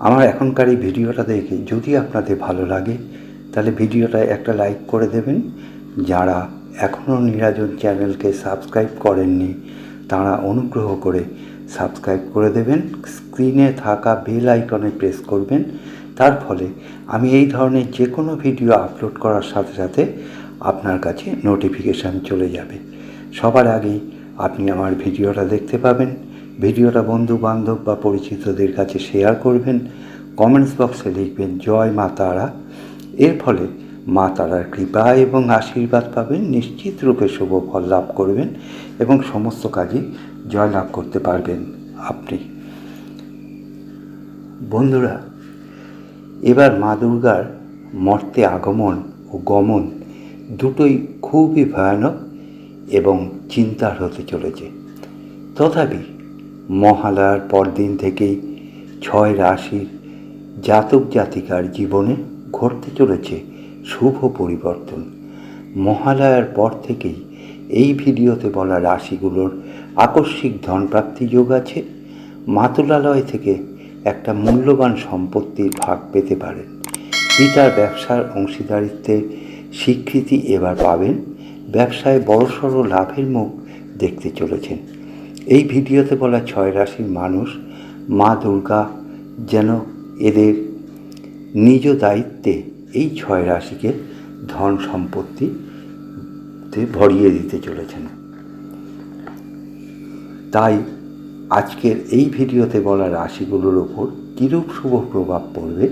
আমার এখনকার এই ভিডিওটা দেখে যদি আপনাদের ভালো লাগে, তাহলে ভিডিওটা একটা লাইক করে দেবেন। যারা এখনও নিরাজন চ্যানেলকে সাবস্ক্রাইব করেননি, তারা অনুগ্রহ করে সাবস্ক্রাইব করে দেবেন। স্ক্রিনে থাকা বেল আইকনে প্রেস করবেন। তার ফলে আমি এই ধরনের যে কোনো ভিডিও আপলোড করার সাথে সাথে আপনার কাছে নোটিফিকেশান চলে যাবে। সবার আগেই আপনি আমার ভিডিওটা দেখতে পাবেন। ভিডিওটা বন্ধু বান্ধব বা পরিচিতদের কাছে শেয়ার করবেন কমেন্টস বক্সে লিখবেন, জয় মা তারা। এর ফলে মা তারার কৃপা এবং আশীর্বাদ পাবেন, নিশ্চিত রূপে শুভ ফল লাভ করবেন এবং সমস্ত কাজে জয় লাভ করতে পারবেন আপনি। বন্ধুরা, এবার মা দুর্গার মর্তে আগমন ও গমন দুটোই খুবই ভয়ানক এবং চিন্তার হতে চলেছে। তথাপি মহালয়ার পরদিন থেকেই ছয় রাশির জাতক জাতিকার জীবনে ঘটতে চলেছে শুভ পরিবর্তন। মহালয়ার পর থেকেই এই ভিডিওতে বলা রাশিগুলোর আকস্মিক ধনপ্রাপ্তি যোগ আছে। মাতুলালয় থেকে একটা মূল্যবান সম্পত্তির ভাগ পেতে পারেন পিতার ব্যবসার অংশীদারিত্বের স্বীকৃতি এবার পাবেন। ব্যবসায় বড়সড় লাভের মুখ দেখতে চলেছেন। এই ভিডিওতে বলা ছয় রাশির মানুষ মা দুর্গা যেন এদের নিজ দায়িত্বে এই ছয় রাশিকে ধন সম্পত্তিতে ভরিয়ে দিতে চলেছেন। তাই আজকের এই ভিডিওতে বলা রাশিগুলোর ওপর কীরূপ শুভ প্রভাব পড়বে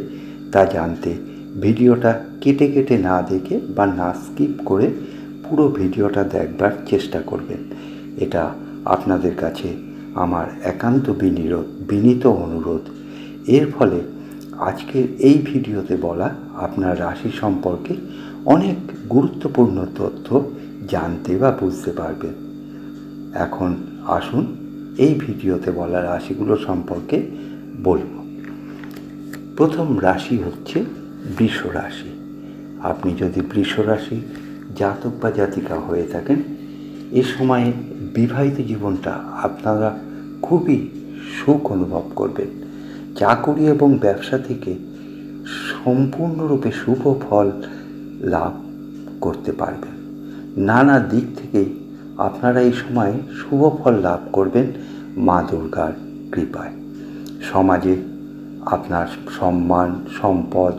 তা জানতে ভিডিওটা কেটে কেটে না দেখে বা না স্কিপ করে পুরো ভিডিওটা দেখবার চেষ্টা করবেন। এটা আপনাদের কাছে আমার একান্ত বিনিরোধ, বিনীত অনুরোধ। এর ফলে আজকের এই ভিডিওতে বলা আপনার রাশি সম্পর্কে অনেক গুরুত্বপূর্ণ তথ্য জানতে বা বুঝতে পারবেন। এখন আসুন এই ভিডিওতে বলা রাশিগুলো সম্পর্কে বলব। প্রথম রাশি হচ্ছে বৃষ রাশি। আপনি যদি বৃষ রাশি, জাতক বা জাতিকা হয়ে থাকেন, এ সময়ে বিবাহিত জীবনটা আপনারা খুবই সুখ অনুভব করবেন। চাকুরি এবং ব্যবসা থেকে সম্পূর্ণরূপে শুভ ফল লাভ করতে পারবেন। নানা দিক থেকেই আপনারা এই সময়ে শুভ ফল লাভ করবেন মা দুর্গার কৃপায়। সমাজে আপনার সম্মান, সম্পদ,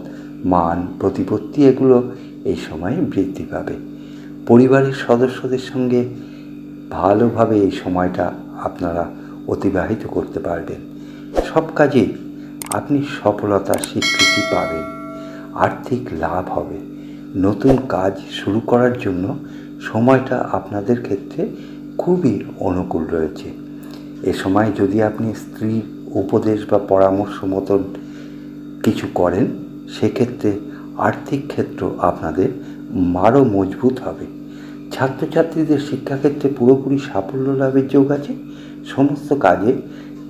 মান, প্রতিপত্তি এগুলো এই সময়ে বৃদ্ধি পাবে। পরিবারের সদস্যদের সঙ্গে ভালোভাবে এই সময়টা আপনারা অতিবাহিত করতে পারবেন। সব কাজে আপনি সফলতার স্বীকৃতি পাবেন, আর্থিক লাভ হবে। নতুন কাজ শুরু করার জন্য সময়টা আপনাদের ক্ষেত্রে খুবই অনুকূল রয়েছে। এ সময় যদি আপনি স্ত্রীর উপদেশ বা পরামর্শ মতন কিছু করেন, সেক্ষেত্রে আর্থিক ক্ষেত্র আপনাদের আরও মজবুত হবে। ছাত্রছাত্রীদের শিক্ষাক্ষেত্রে পুরোপুরি সাফল্য লাভের যোগ আছে। সমস্ত কাজে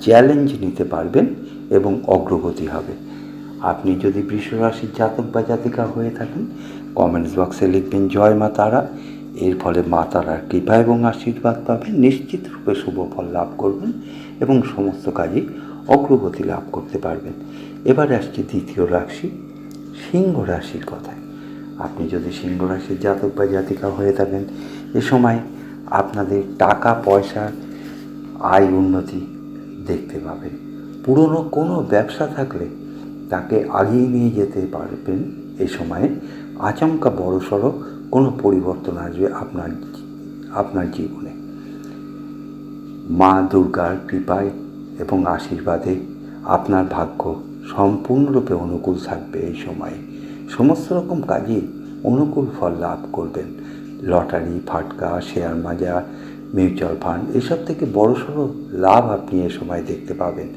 চ্যালেঞ্জ নিতে পারবেন এবং অগ্রগতি হবে। আপনি যদি বৃষরাশির জাতক বা জাতিকা হয়ে থাকেন কমেন্টস বক্সে লিখবেন, জয় মা তারা। এর ফলে মা তারার কৃপা এবং আশীর্বাদ পাবেন, নিশ্চিত রূপে শুভ ফল লাভ করবেন এবং সমস্ত কাজে অগ্রগতি লাভ করতে পারবেন। এবার আসছে দ্বিতীয় রাশি, সিংহ রাশির কথায়। আপনি যদি সিংহ রাশির জাতক বা জাতিকা হয়ে থাকেন, এ সময় আপনাদের টাকা পয়সার আয় উন্নতি দেখতে পাবেন। পুরনো কোনো ব্যবসা থাকলে তাকে আগিয়ে নিয়ে যেতে পারবেন। এ সময়ে আচমকা বড়সড় কোনো পরিবর্তন আসবে আপনার আপনার জীবনে। মা দুর্গার কৃপায় এবং আশীর্বাদে আপনার ভাগ্য সম্পূর্ণরূপে অনুকূল থাকবে এই সময়ে। সমস্ত রকম কাজে অনুকূল ফল লাভ করবেন। লটারি, ফাটকা, শেয়ার বাজার, মিউচুয়াল ফান্ড, এসব থেকে বড় বড়সড় লাভ আপনি এ সময় দেখতে পাবেন।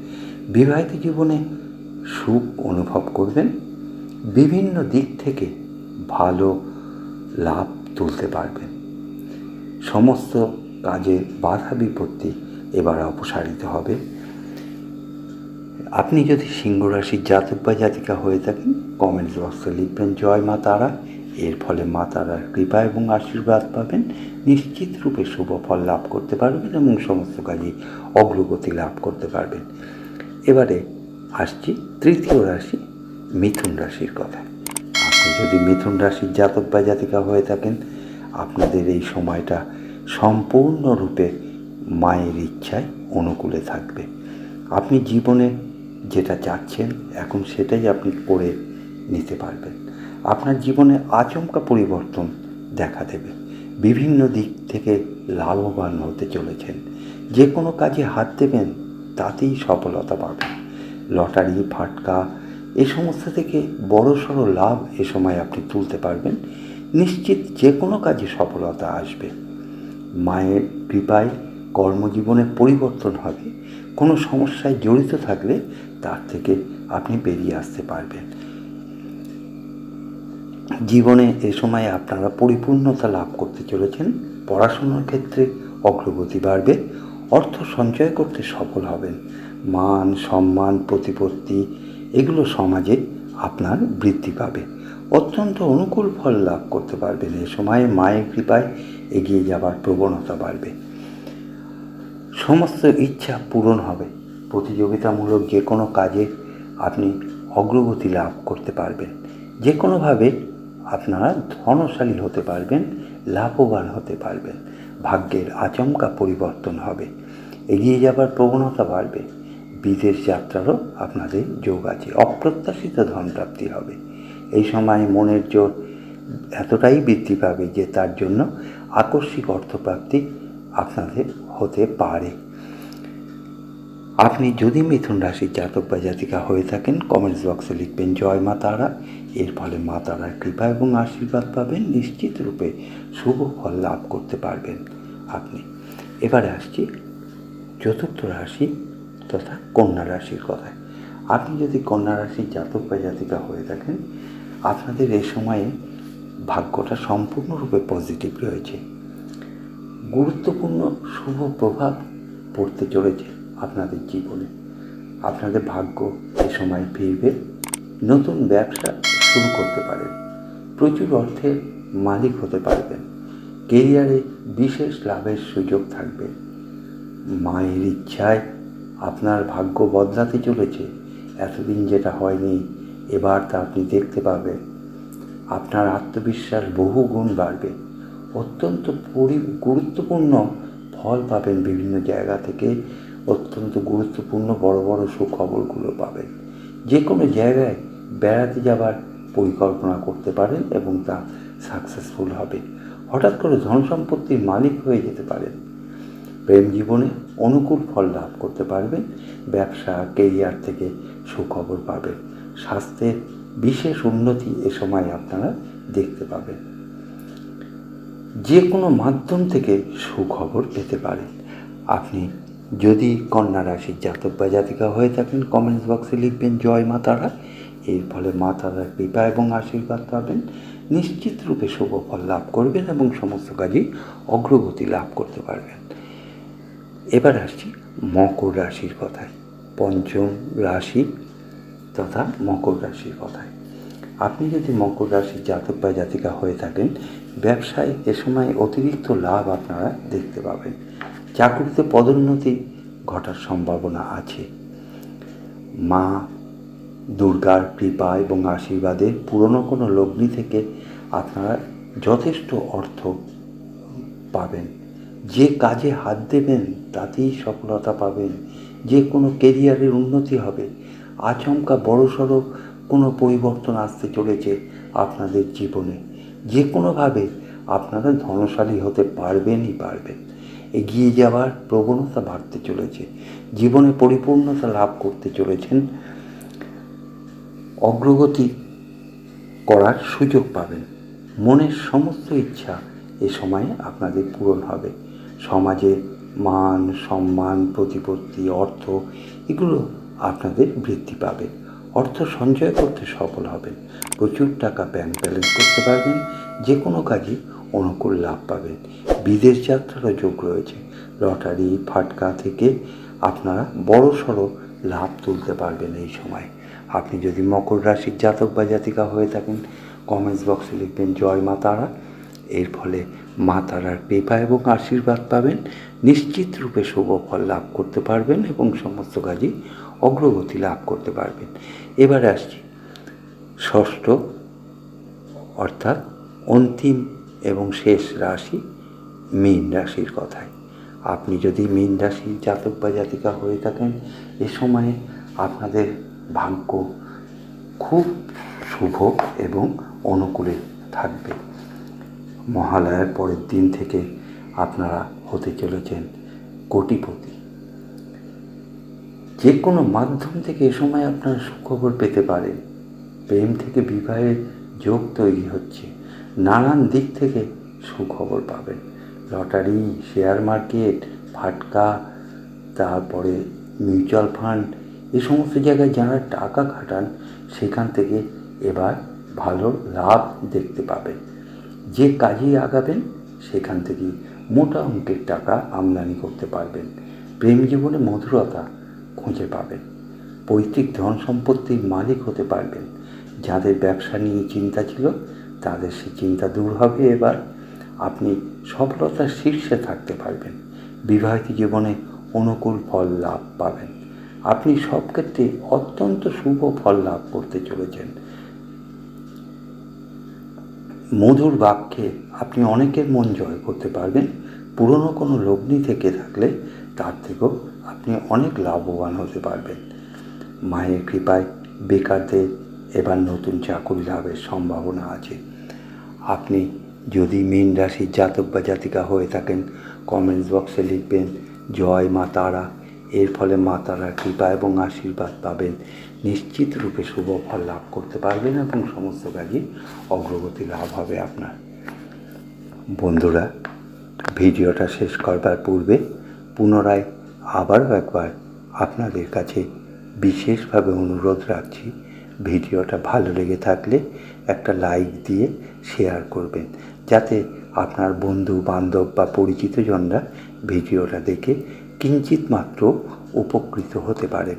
বিবাহিত জীবনে সুখ অনুভব করবেন। বিভিন্ন দিক থেকে ভালো লাভ তুলতে পারবেন। সমস্ত কাজে বাধা বিপত্তি এবার অপসারিত হবে। আপনি যদি সিংহ রাশির জাতক বা জাতিকা হয়ে থাকেন কমেন্টস বক্সে লিখবেন, জয় মা তারা। এর ফলে মা তারার কৃপা এবং আশীর্বাদ পাবেন। নিশ্চিত রূপে শুভ ফল লাভ করতে পারবেন এবং সমস্ত কাজে অগ্রগতি লাভ করতে পারবেন। এবারে আসছি তৃতীয় রাশি, মিথুন রাশির কথা। আপনি যদি মিথুন রাশির জাতক বা জাতিকা হয়ে থাকেন, আপনাদের এই সময়টা সম্পূর্ণরূপে মায়ের ইচ্ছায় অনুকূলে থাকবে। আপনি জীবনে যেটা চাচ্ছেন, এখন সেটাই আপনি করে নিতে পারবেন। আপনার জীবনে আচমকা পরিবর্তন দেখা দেবে। বিভিন্ন দিক থেকে লাভবান হতে চলেছেন। যে কোনো কাজে হাত দেবেন, তাতেই সফলতা পাবেন। লটারি, ফাটকা, এ সমস্ত থেকে বড়সড় লাভ এ সময় আপনি তুলতে পারবেন। নিশ্চিত যে কোনো কাজে সফলতা আসবে। মায়ের কৃপায় কর্মজীবনে পরিবর্তন হবে। কোনো সমস্যায় জড়িত থাকলে তার থেকে আপনি বেরিয়ে আসতে পারবেন। জীবনে এ সময় আপনারা পরিপূর্ণতা লাভ করতে চলেছেন, পড়াশোনার ক্ষেত্রে অগ্রগতি বাড়বে, অর্থ সঞ্চয় করতে সফল হবেন। মান, সম্মান, প্রতিপত্তি, এগুলো সমাজে আপনার বৃদ্ধি পাবে। অত্যন্ত অনুকূল ফল লাভ করতে পারবেন। এ সময়ে মায়ের কৃপায় এগিয়ে যাবার প্রবণতা বাড়বে। সমস্ত ইচ্ছা পূরণ হবে। প্রতিযোগিতামূলক যে কোনো কাজে আপনি অগ্রগতি লাভ করতে পারবেন। যে কোনোভাবে আপনারা ধনশালী হতে পারবেন, লাভবান হতে পারবেন, ভাগ্যের আচমকা পরিবর্তন হবে, এগিয়ে যাবার প্রবণতা বাড়বে, বিদেশ যাত্রারও আপনাদের যোগ আছে, অপ্রত্যাশিত ধনপ্রাপ্তি হবে। এই সময় মনের জোর এতটাই বৃদ্ধি পাবে যে তার জন্য আকস্মিক অর্থপ্রাপ্তি আপনাদের হতে পারে। আপনি যদি মিথুন রাশির জাতক বা জাতিকা হয়ে থাকেন কমেন্টস বক্সে লিখবেন, জয় মা তারা। এর ফলে মা তারার কৃপা এবং আশীর্বাদ পাবেন, নিশ্চিত রূপে শুভ ফল লাভ করতে পারবেন আপনি। এবারে আসছি চতুর্থ রাশি তথা কন্যা রাশির কথায়। আপনি যদি কন্যা রাশির জাতক বা জাতিকা হয়ে থাকেন, আপনাদের এই সময়ে ভাগ্যটা সম্পূর্ণরূপে পজিটিভ রয়েছে। গুরুত্বপূর্ণ শুভ প্রভাব পড়তে চলেছে। আপনাদের জীবনে। আপনাদের ভাগ্য এ সময় ফিরবে। নতুন ব্যবসা শুরু করতে পারেন। প্রচুর অর্থের মালিক হতে পারবেন। কেরিয়ারে বিশেষ লাভের সুযোগ থাকবে। মায়ের ইচ্ছায় আপনার ভাগ্য বদলাতে চলেছে। এতদিন যেটা হয়নি, এবার তা আপনি দেখতে পাবেন। আপনার আত্মবিশ্বাস বহু গুণ বাড়বে। অত্যন্ত পরি, গুরুত্বপূর্ণ ফল পাবেন বিভিন্ন জায়গা থেকে। অত্যন্ত গুরুত্বপূর্ণ বড় বড় সুখবরগুলো পাবেন। যে কোনো জায়গায় বেড়াতে যাবার পরিকল্পনা করতে পারেন এবং তা সাকসেসফুল হবে। হঠাৎ করে ধন সম্পত্তির মালিক হয়ে যেতে পারেন। প্রেম জীবনে অনুকূল ফল লাভ করতে পারবেন, ব্যবসা কেরিয়ার থেকে সুখবর পাবেন। স্বাস্থ্যের বিশেষ উন্নতি এ সময় আপনারা দেখতে পাবেন। যে কোনো মাধ্যম থেকে সুখবর পেতে পারেন। আপনি যদি কন্যা রাশির জাতক বা জাতিকা হয়ে থাকেন কমেন্টস বক্সে লিখবেন, জয় মা তারা। এর ফলে মা তারার কৃপা এবং আশীর্বাদ পাবেন। নিশ্চিত রূপে শুভ ফল লাভ করবেন এবং সমস্ত কাজেই অগ্রগতি লাভ করতে পারবেন। এবার আসছি মকর রাশির কথায়। পঞ্চম রাশি তথা মকর রাশির কথায়। আপনি যদি মকর রাশির জাতক বা জাতিকা হয়ে থাকেন, ব্যবসায় এ সময় অতিরিক্ত লাভ আপনারা দেখতে পাবেন। চাকরিতে পদোন্নতি ঘটার সম্ভাবনা আছে। মা দুর্গার কৃপা এবং আশীর্বাদে পুরনো কোনো লগ্নি থেকে আপনারা যথেষ্ট অর্থ পাবেন। যে কাজে হাত দেবেন, তাতেই সফলতা পাবেন। যে কোনো কেরিয়ারের উন্নতি হবে। আচমকা বড়সড় কোনো পরিবর্তন আসতে চলেছে আপনাদের জীবনে। যে কোনোভাবে আপনারা ধনশালী হতে পারবেনই পারবেন। এগিয়ে যাওয়ার প্রবণতা বাড়তে চলেছে। জীবনে পরিপূর্ণতা লাভ করতে চলেছেন। অগ্রগতি করার সুযোগ পাবেন। মনের সমস্ত ইচ্ছা এ সময়ে আপনাদের পূরণ হবে। সমাজে মান, সম্মান, প্রতিপত্তি, অর্থ এগুলো আপনাদের বৃদ্ধি পাবে। অর্থ সঞ্চয় করতে সফল হবেন। প্রচুর টাকা ব্যাংক ব্যালেন্স করতে পারবেন। যে কোনো কাজে অনুকূল লাভ পাবেন। বিদেশ যাত্রারও যোগ রয়েছে। লটারি, ফাটকা থেকে আপনারা বড় সড়ো লাভ তুলতে পারবেন এই সময়। আপনি যদি মকর রাশির জাতক বা জাতিকা হয়ে থাকেন কমেন্টস বক্সে লিখবেন, জয় মা তারা। এর ফলে মা তারার কৃপা এবং আশীর্বাদ পাবেন। নিশ্চিত রূপে শুভ ফল লাভ করতে পারবেন এবং সমস্ত কাজই অগ্রগতি লাভ করতে পারবেন। এবারে আসছি ষষ্ঠ, অর্থাৎ অন্তিম এবং শেষ রাশি মীন রাশির কথায় আপনি যদি মীন রাশির জাতক বা জাতিকা হয়ে থাকেন, এ সময়ে আপনাদের ভাগ্য খুব শুভ এবং অনুকূলে থাকবে। মহালয়ার পরের দিন থেকে আপনারা হতে চলেছেন কোটিপতি। যে কোনো মাধ্যম থেকে এ সময় আপনারা সুখবর পেতে পারেন। প্রেম থেকে বিবাহের যোগ তৈরি হচ্ছে। নানান দিক থেকে সুখবর পাবেন। লটারি, শেয়ার মার্কেট, ফাটকা, তারপরে মিউচুয়াল ফান্ড এই সমস্ত জায়গায় যারা টাকা খাটান, সেখান থেকে এবার ভালো লাভ দেখতে পাবেন। যে কাজেই আগাবেন, সেখান থেকে মোটা অঙ্কের টাকা আমদানি করতে পারবেন। প্রেম জীবনে মধুরতা খুঁজে পাবেন। পৈতৃক ধন সম্পত্তির মালিক হতে পারবেন। যাদের ব্যবসা নিয়ে চিন্তা ছিল তাদের সে চিন্তা দূর হবে এবার। আপনি সফলতার শীর্ষে থাকতে পারবেন। বিবাহিত জীবনে অনুকূল ফল লাভ পাবেন। আপনি সব ক্ষেত্রে অত্যন্ত শুভ ফল লাভ করতে চলেছেন। মধুর বাক্যে আপনি অনেকের মন জয় করতে পারবেন। পুরনো কোনো লগ্নি থেকে থাকলে তার থেকেও আপনি অনেক লাভবান হতে পারবেন। মায়ের কৃপায় বেকারদের এবার নতুন চাকরি লাভের সম্ভাবনা আছে। আপনি যদি মীন রাশির জাতক বা জাতিকা হয়ে থাকেন কমেন্টস বক্সে লিখবেন, জয় মা তারা। এর ফলে মা তারার কৃপা এবং আশীর্বাদ পাবেন। নিশ্চিত রূপে শুভ ফল লাভ করতে পারবেন এবং সমস্ত কাজে অগ্রগতি লাভ হবে আপনার। বন্ধুরা, ভিডিওটা শেষ করবার পূর্বে পুনরায় আবারও একবার আপনাদের কাছে বিশেষভাবে অনুরোধ রাখছি, ভিডিওটা ভালো লেগে থাকলে একটা লাইক দিয়ে শেয়ার করবেন, যাতে আপনার বন্ধু, বান্ধব বা পরিচিতজনরা ভিডিওটা দেখে কিঞ্চিত মাত্র উপকৃত হতে পারেন।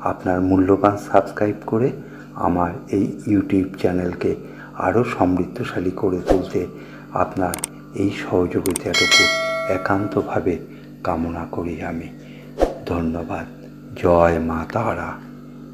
আপনার মূল্যবান সাবস্ক্রাইব করে আমার এই ইউটিউব চ্যানেলকে আরও সমৃদ্ধশালী করে তুলতে আপনার এই সহযোগিতাটুকু একান্তভাবে কামনা করি আমি। ধন্যবাদ। জয় মা তারা।